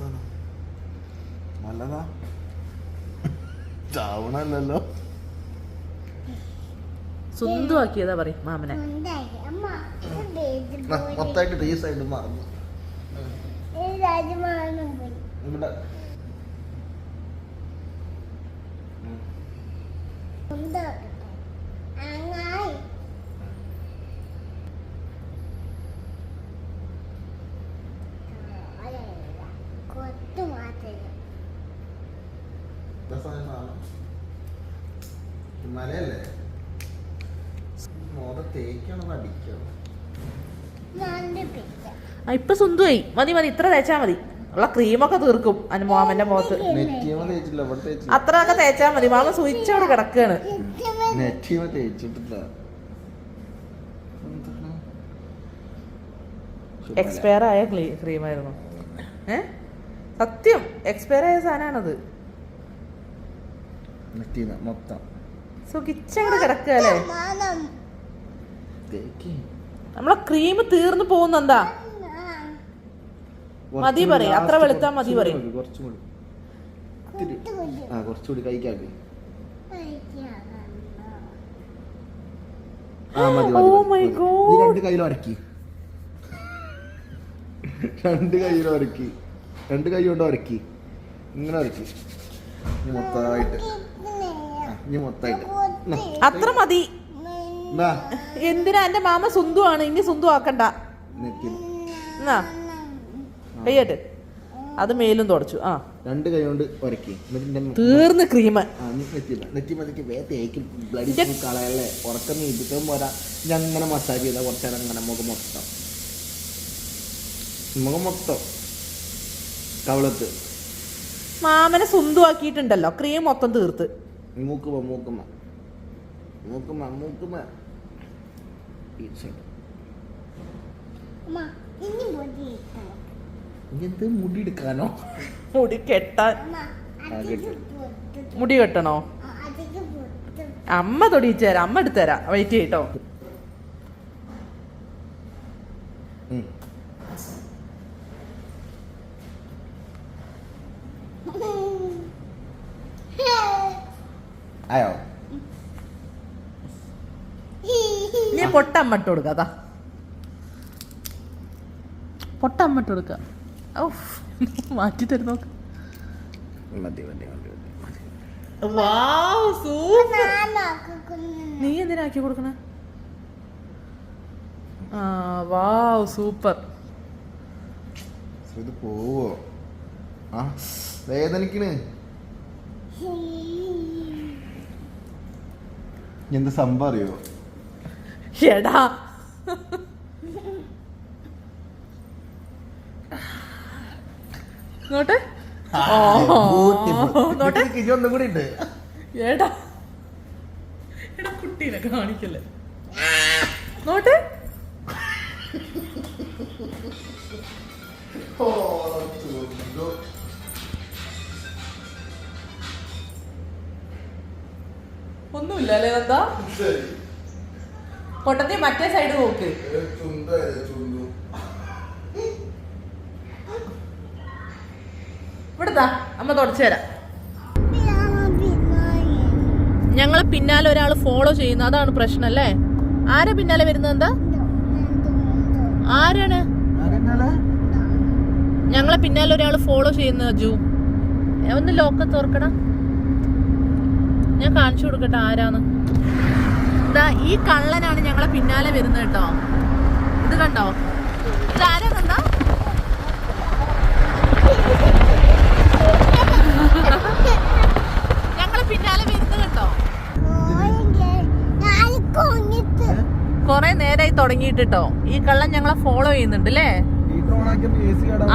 സാധനം നല്ലതാ ചാവണല്ലോ സ്വന്തമാക്കിയതാ പറയും മാമനെ ഉണ്ടായി. അമ്മ, ഇത് ഇത് പോയി. മൊത്തമായിട്ട് ടേസ്റ്റ് ആയിട്ട് മാറുന്നു. ഇവിടെ ഉണ്ടാക്കട്ടെ. തേക്കാണോ അടിക്കണം ആ ഇപ്പൊ സുന്ദുവായി. മതി മതി ഇത്ര തേച്ചാ മതി. ഉള്ള ക്രീമൊക്കെ തീർക്കും അനു മാമന്റെ മുഖത്ത്. അത്രയൊക്കെ തേച്ചാ മതി. മാമ സ്വിച്ച് അവിടെ കിടക്കാണ്. എക്സ്പയർ ആയ ക്രീമായിരുന്നു. ഏ? സത്യം എക്സ്പയർ ആയ സാധനമാണത് നെറ്റിമ മൊത്തം. സുഖിച്ചങ്ങോട്ട് കിടക്കുക അല്ലേ നമ്മളെ ക്രീം തീർന്നു പോകുന്നെന്താ മതി പറയും. അത്ര വെളുത്താ മതി പറയും. കുറച്ചുകൂടി മതി, Oh. നീ രണ്ട് കയ്യിലും ഉരക്കി രണ്ട് രണ്ട് കൈ കൊണ്ട് ഉരക്കി ഇങ്ങനെ ഉരക്കി ഇനി മൊത്തമായിട്ട്. ഇനി അത്ര മതി. എന്തിനാ? എന്റെ മാമ സുന്ദുവാണ്. ഇനി സുന്ദു ആക്കണ്ട. എന്നാ കയ്യട്ട് അത് മേലും തുടച്ചു. ആ. രണ്ട് കൈ കൊണ്ട് ഉരക്കി തീർന്ന് ക്രീം ആ, നീ നെറ്റിമ നെറ്റിമ നെറ്റി വേ തേക്കും. ബ്ലഡി കളയല്ലേ? ഉറക്കം നീപ്പിട്ടും പോരാ. ഞാൻ അങ്ങനെ മസാജ് ചെയ്താൽ കുറച്ചേരം അങ്ങനെ മുഖം മൊത്തം. മുഖം മൊത്തം. കവളത്ത്. മാമനെ സുന്തു ആക്കിയിട്ടുണ്ടല്ലോ. ക്രീം മൊത്തം തീർത്ത്. മൂക്കുമ മൂക്കുമ മൂക്കുമ മൂക്കുമ ഇനി എന്ത് മുടി എടുക്കാനോ? മുടി കെട്ടാൻ. മുടി കെട്ടണോ? അതിക്ക് പൊട്ട് അമ്മ തൊടിയിച്ചു തരാം അമ്മ എടുത്തു തരാം. വെയിറ്റ് ചെയ്യട്ടോ. ആയോ? നീ പൊട്ടമ്മ ഇട്ട് കൊടുക്ക അതാ. പൊട്ടമ്മ ഇട്ട് കൊടുക്ക. മാറ്റി തരും നോക്ക്. മതി മതി മതി നീ എന്തിനാക്കി കൊടുക്കണ? ആ വാവ് സൂപ്പർ. ഇത് പോവോ? ആ വേദനിക്കണ്. എന്ത് സംഭവം അറിയോ? എടാ നോട്ടെ. ഒന്നും കൂടി ഉണ്ട്. ഏടാ എടാ കുട്ടീനെ കാണിക്കല്ലേ. നോട്ടെ ഒന്നുമില്ല അല്ലേ എന്താ പൊട്ടത്തി മറ്റേ സൈഡ് നോക്ക്. ഇവിടുത്താ അമ്മ തുടച്ചു തരാം. ഞങ്ങളെ പിന്നാലെ ഒരാൾ ഫോളോ ചെയ്യുന്നു. അതാണ് പ്രശ്നം അല്ലേ? ആരാ പിന്നാലെ വരുന്നത് എന്താ? ആരാണ്? ഞങ്ങളെ പിന്നാലെ ഒരാൾ ഫോളോ ചെയ്യുന്ന അജു. ഒന്ന് ലോക്ക തുറക്കടാ. ഞാൻ കാണിച്ചു കൊടുക്കട്ടെ ആരാന്ന്. ഇതാ ഈ കള്ളനാണ് ഞങ്ങളെ പിന്നാലെ വരുന്നത് കേട്ടോ? ഇത് കണ്ടോ? ഇതാരാ കണ്ടോ ഞങ്ങളെ പിന്നാലെ വരുന്നത് കേട്ടോ? കൊറേ നേരായി തുടങ്ങിയിട്ട് ഈ കള്ളൻ ഞങ്ങളെ ഫോളോ ചെയ്യുന്നുണ്ട് അല്ലേ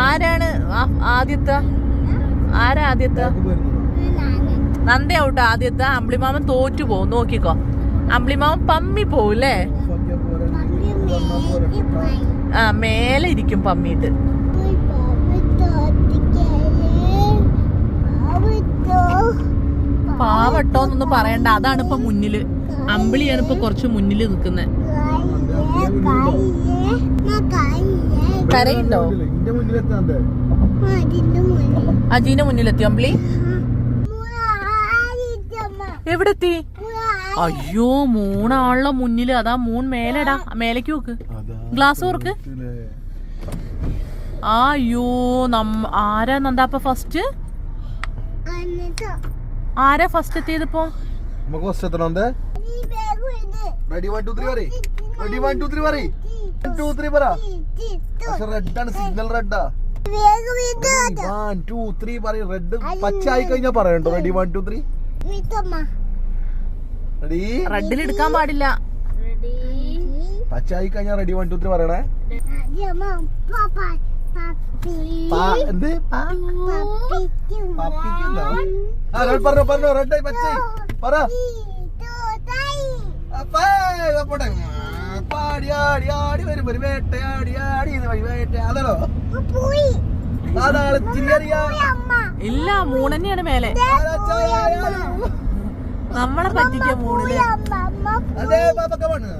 ആരാണ് ആദ്യത്തെ? ആരാ ആദ്യത്തെ? നന്ദയാവട്ടെ ആദ്യത്തെ. അമ്പിളിമാമൻ തോറ്റു പോകും. നോക്കിക്കോ. അമ്പിളിമാമൻ പമ്മി പോവും അല്ലേ ആ മേലെ ഇരിക്കും പമ്മിയിട്ട്. പാവട്ടോന്നൊന്നും പറയണ്ട. അതാണ് ഇപ്പൊ മുന്നിൽ. അമ്പിളിയാണ് ഇപ്പൊ കുറച്ച് മുന്നിൽ നിൽക്കുന്നത് കരയുണ്ടോ? അജീന്റെ മുന്നിലെത്തി അമ്പിളി? എവിടെത്തി? അയ്യോ മൂണാളുടെ മുന്നിൽ. അതാ മൂൺ മേലെടാ. മേലേക്ക് നോക്ക്. ഗ്ലാസ് ഓർക്ക് ആ അയ്യോ നമ്മ ആരാ നന്ദാപ്പ ഫസ്റ്റ് ആരാ ഫസ്റ്റ് എത്തിയതിപ്പോ നമുക്ക് ഫസ്റ്റ് എത്തണം. ഈ റെഡി വൺ ടു ത്രീ പറ റെഡി വൺ ടു ത്രീ പറ വൺ ടു ത്രീ പറ. പക്ഷെ റെഡ് ആണ്. സിഗ്നൽ റെഡാ ബാഗ് ഇത് വൺ ടു ത്രീ പറ റെഡ് പച്ച ആയി കഴിഞ്ഞാ പറയണ്ടോ റെഡി വൺ ടു ത്രീ റെഡിൽ എടുക്കാൻ പാടില്ല. പച്ച ആയി കഴിഞ്ഞാ റെഡി. വൺ ടു ത്രീ പറയണേ. അമ്മ പാപ്പ പപ്പി പാ? എന്ത് പാ പപ്പി പപ്പിക്കുണ്ടോ ആ റെഡ് പറഞ്ഞോ പറഞ്ഞോ. റെഡ് ആയി പച്ച പറ. ആടി ആടി വരും. ഒരു വേട്ടയാടി ആടി വേട്ട. അതല്ലോ ഇല്ല മൂണന്നെയാണ് മേലെ. നമ്മളെ പറ്റിക്കാൻ അമ്മ അതെ പാപ്പൊക്കെ പോണ്.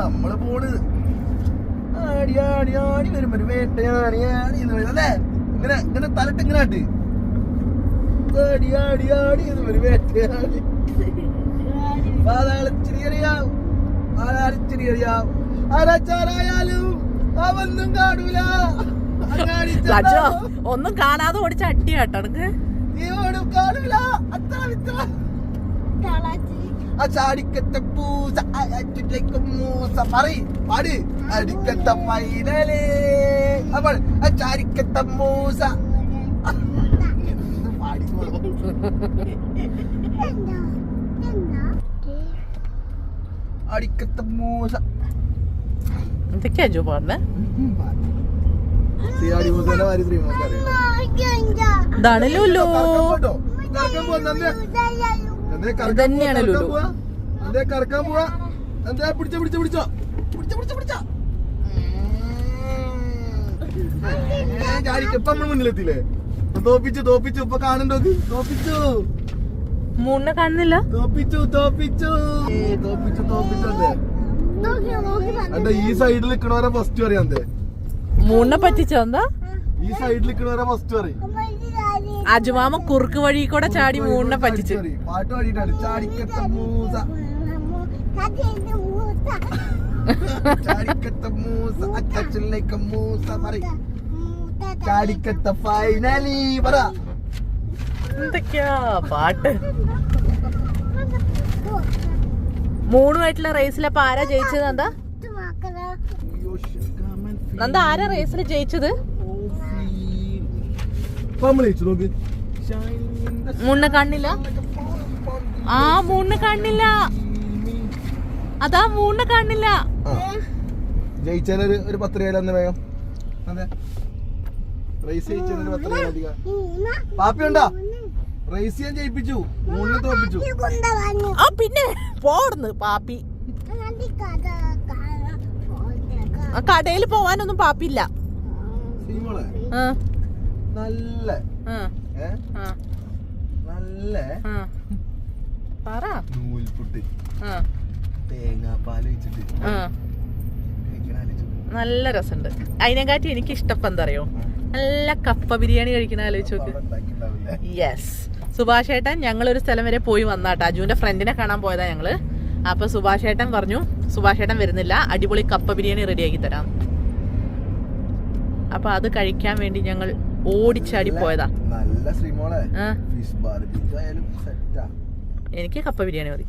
നമ്മൾ പോണത് ആടി ആടി ആടി വരും ഒരു വേട്ടയാടി ആടി എന്ന് വരും അല്ലേ? ഇങ്ങനെ ഇങ്ങനെ തലട്ട് ഇങ്ങനെ ആട്ട്. ആടി ആടി ആടി എന്ന് വരും വേട്ടയാടി പാതാളച്ചിരി അറിയാം. പാതാളച്ചിരി അറിയാം. ആരാച്ചാരായാലും അവന്നും കാണൂല. ഒന്നും കാണാതെ ഓടിച്ച അട്ടി കേട്ടോ നീയോടും കാണൂല. അത്ര വിത്ര. ആ ചാടിക്കത്തെ പൂസ അടിക്കത്തെ മൂസ. പറ പാട്. അടിക്കത്തെ ഫൈനലേ അപ്പോൾ ആ ചാടിക്കത്തെ മൂസ. അടിക്കത്തെ മൂസ. എന്തൊക്കെയാ ജോ പറഞ്ഞേ ഇതാണ് ലുലു. തന്നെയാണ് ഇതന്നെയാണ് ലുലു. കറക്കാൻ പോവാ. നന്ദേ കറക്കാൻ പോവാ. നന്ദേ പിടിച്ച പിടിച്ച പിടിച്ചോ. പിടിച്ച പിടിച്ച പിടിച്ച. ചാടിക്ക് ഇപ്പൊ നമ്മൾ മുന്നിലെത്തിയില്ലേ? തോപ്പിച്ചു തോപ്പിച്ചു. ഇപ്പൊ കാണണ്ടോ തോപ്പിച്ചു. കാണുന്നില്ല. തോപ്പിച്ചു തോപ്പിച്ചു. തോപ്പിച്ചു തോപ്പിച്ചു അതെ. ഈ സൈഡിൽ നിൽക്കണവരെ ഫസ്റ്റ് അറിയാം മൂണിനെ പറ്റിച്ചോ എന്താ? ഈ സൈഡിൽ നിൽക്കണവരെ ഫസ്റ്റ് അറിയും അജുമാമ കുറുക്ക് വഴി കൂടെ ചാടി മൂണിനെ പറ്റിച്ചു പാട്ട് പാടിയിട്ടാണ്. ചാടിക്കത്ത മൂസ. ചാടിക്കത്ത മൂസ. മൂസ പറയും. ചാടിക്കത്ത ഫൈനലി പറ. എന്തൊക്കെയാ പാട്ട്? മൂണുമായിട്ടുള്ള റേസിലപ്പോ ആരാ ജയിച്ചത് നന്ദ നന്ദ ആരാ റേസിൽ ജയിച്ചത്? മുണ്ണ കണ്ണില്ല? ആ മൂണിനെ കണ്ണില്ല. അതാ മൂണിനെ കണ്ണില്ല. ജയിച്ചാൽ ഒരു ഒരു പത്ത് രൂപ അന്ന് വേഗം. അതെ റേസ് ജയിച്ചാൽ ഒരു പത്ത് രൂപ അധികം. പാപ്പി ഉണ്ടോ? റേസ് ചെയ്യാൻ ജയിപ്പിച്ചു. മൂന്നിനെ തോപ്പിച്ചു ആ പിന്നെ പോർന്ന് പാപ്പി. കടയിൽ പോവാനൊന്നും പാപ്പില്ല. നല്ല. നല്ല. പറ. നൂൽപുട്ട്. തേങ്ങാപ്പാൽ വെച്ചിട്ട്. നല്ല രസമുണ്ട്. അതിനെക്കാട്ടി എനിക്ക് ഇഷ്ടപ്പം എന്തറിയോ നല്ല കപ്പ ബിരിയാണി കഴിക്കണ ആലോചിച്ച് നോക്ക്. യെസ് സുഭാഷ് ഏട്ടൻ ഞങ്ങൾ ഒരു സ്ഥലം വരെ പോയി വന്നാട്ടോ. അജുവിന്റെ ഫ്രണ്ടിനെ കാണാൻ പോയതാ ഞങ്ങൾ. അപ്പൊ സുഭാഷ് ഏട്ടൻ പറഞ്ഞു സുഭാഷ് ഏട്ടൻ വരുന്നില്ല. അടിപൊളി കപ്പ ബിരിയാണി റെഡിയാക്കി തരാം. അപ്പൊ അത് കഴിക്കാൻ വേണ്ടി ഞങ്ങൾ ഓടിച്ചാടി പോയതാ. നല്ല ശ്രീമോളെ. ഫിഷ് സെറ്റാ എനിക്ക് കപ്പ ബിരിയാണി മതി.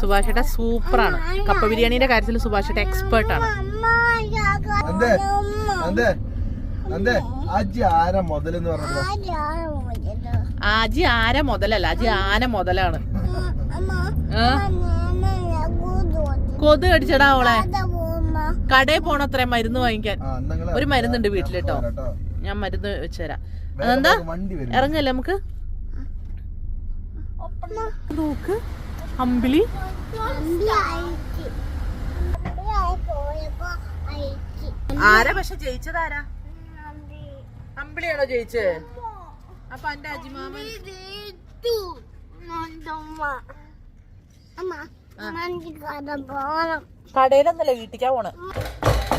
സുഭാഷേട്ട സൂപ്പറാണ്. കപ്പ ബിരിയാണിന്റെ കാര്യത്തിൽ സുഭാഷേട്ട എക്സ്പെർട്ട് ആണ്. ആജി ആര മുതലല്ല ആജി ആന മുതലാണ്. ആ? കൊതു കടിച്ചടാ അവളെ. കടയിൽ പോണത്രേ മരുന്ന് വാങ്ങിക്കാൻ. ഒരു മരുന്നുണ്ട് വീട്ടിലിട്ടോ ഞാൻ മരുന്ന് വെച്ചുതരാം. അതെന്താ? ഇറങ്ങല്ലേ നമുക്ക്? നോക്ക്. അമ്പിളി. ആരാ പക്ഷെ ജയിച്ചതാരാ അമ്പിളിയാണോ ജയിച്ചത് അപ്പൊ എന്റെ അജിമാമ കടയിലൊന്നല്ല വീട്ടിക്കാ പോണ്.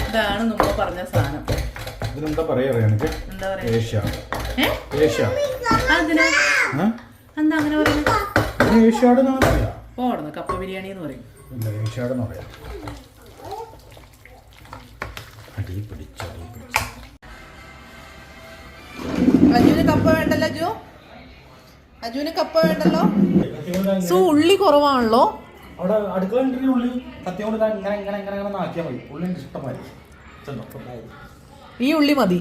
ഇതാണ് നമ്മൾ പറഞ്ഞ സാധനം. ഇതിനെന്താ പറയാ എനിക്ക്? എന്താ ഏഷ്യ. ഏഷ്യ. അങ്ങനെ പറയുന്നത് കപ്പ ബിരിയാണി എന്ന് പറയും. എന്ന് പറയാം? അടി പിടിച്ചു അടി പിടിച്ചു. അജുവിന് കപ്പ വേണ്ടല്ലോ അജു? അജുവിന് കപ്പ വേണ്ടല്ലോ? സോ ഉള്ളി കുറവാണല്ലോ. അവിടെ അടുക്കള ഉണ്ടെങ്കിൽ ഉള്ളി സത്യം കൊണ്ട് ഇങ്ങനെ ഇങ്ങനെ ഇങ്ങനെ ഇങ്ങനെ ആക്കിയാൽ മതി. ഉള്ളി എനിക്ക് ഇഷ്ടമായി ഈ ഉള്ളി മതി.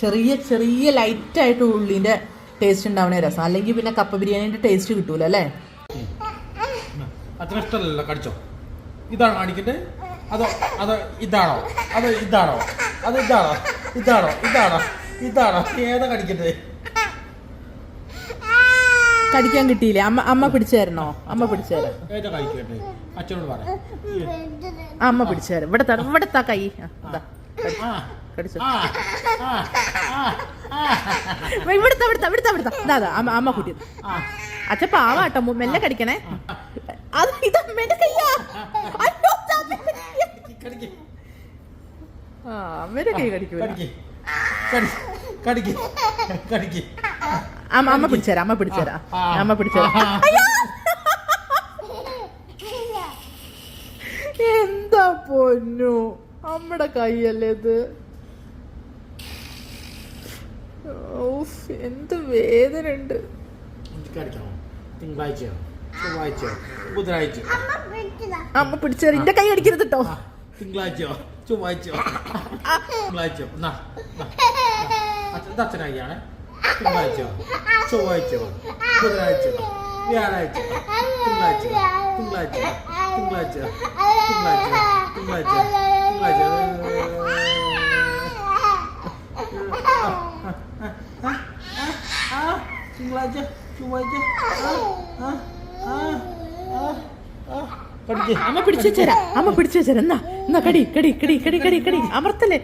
ചെറിയ ചെറിയ ലൈറ്റ് ആയിട്ട് ഉള്ളിന്റെ ടേസ്റ്റ് ഉണ്ടാവണേ രസം. അല്ലെങ്കിൽ പിന്നെ കപ്പ ബിരിയാണിന്റെ ടേസ്റ്റ് കിട്ടൂല അല്ലേ? അത്ര ഇഷ്ടമല്ലല്ലോ കടിച്ചോ? ഇതാണോ അടിക്കട്ടെ അതോ അതോ ഇതാണോ? അതോ ഇതാണോ? അത് ഇതാണോ? ഇതാണോ? ഇതാണോ? ഇതാണോ? ഏതാ കടിക്കട്ടെ കടിക്കാൻ കിട്ടിയില്ലേ? അമ്മ അമ്മ പിടിച്ചായിരുന്നോ? അമ്മ പിടിച്ചു തരാം ഏതാ കഴിക്കട്ടെ അച്ഛനോട് പറ. ആ, അമ്മ പിടിച്ചു ഇവിടെ ഇവിടെ താ കൈ. കടിച്ചോ. ഇവിടുത്തെ ഇവിടുത്തെ ഇവിടുത്തെ ഇവിടുത്തെ ഇതാ, അമ്മ അമ്മ കുട്ടി. അച്ഛ പാവാട്ടോ മെല്ലെ കടിക്കണേ. അത് ഇതമ്മേന്റെ കയ്യാ. ആ അമ്മേന്റെ കൈ കടിക്കൂല. കടിക്ക്. കടി കടിക്ക്. കടിക്ക്. അമ്മ പിടിച്ചേരാ അമ്മ പിടിച്ചേരാ അമ്മ പിടിച്ചേരാ. എന്താ പൊന്നു? അമ്മടെ കൈയല്ലേ ഇത്? എന്ത് വേദന ഉണ്ട് അമ്മ പിടിച്ചേരാ എന്റെ കൈ അടിക്കരുത് കേട്ടോ തിങ്കളാഴ്ചയോ ചൊവ്വാഴ്ചയോ തിങ്കളാഴ്ചയോ എന്നാ തിങ്കളാഴ്ചയോ ചൊവ്വാഴ്ചയോ ബുധനാഴ്ചയോ വ്യാഴാഴ്ച തിങ്കളാഴ്ച തിങ്കളാഴ്ച തിങ്കളാഴ്ച തിങ്കളാഴ്ച തിങ്കളാഴ്ച തിങ്കളാഴ്ച തിങ്കളാഴ്ച ചൊവ്വാഴ്ച അമ്മ പിടിച്ചു വെച്ചേരാ. അമ്മ പിടിച്ചു വെച്ചേരാ. എന്നാ എന്നാ കടി കടി കടി കടി കടി കടി. അമർത്തല്ലേ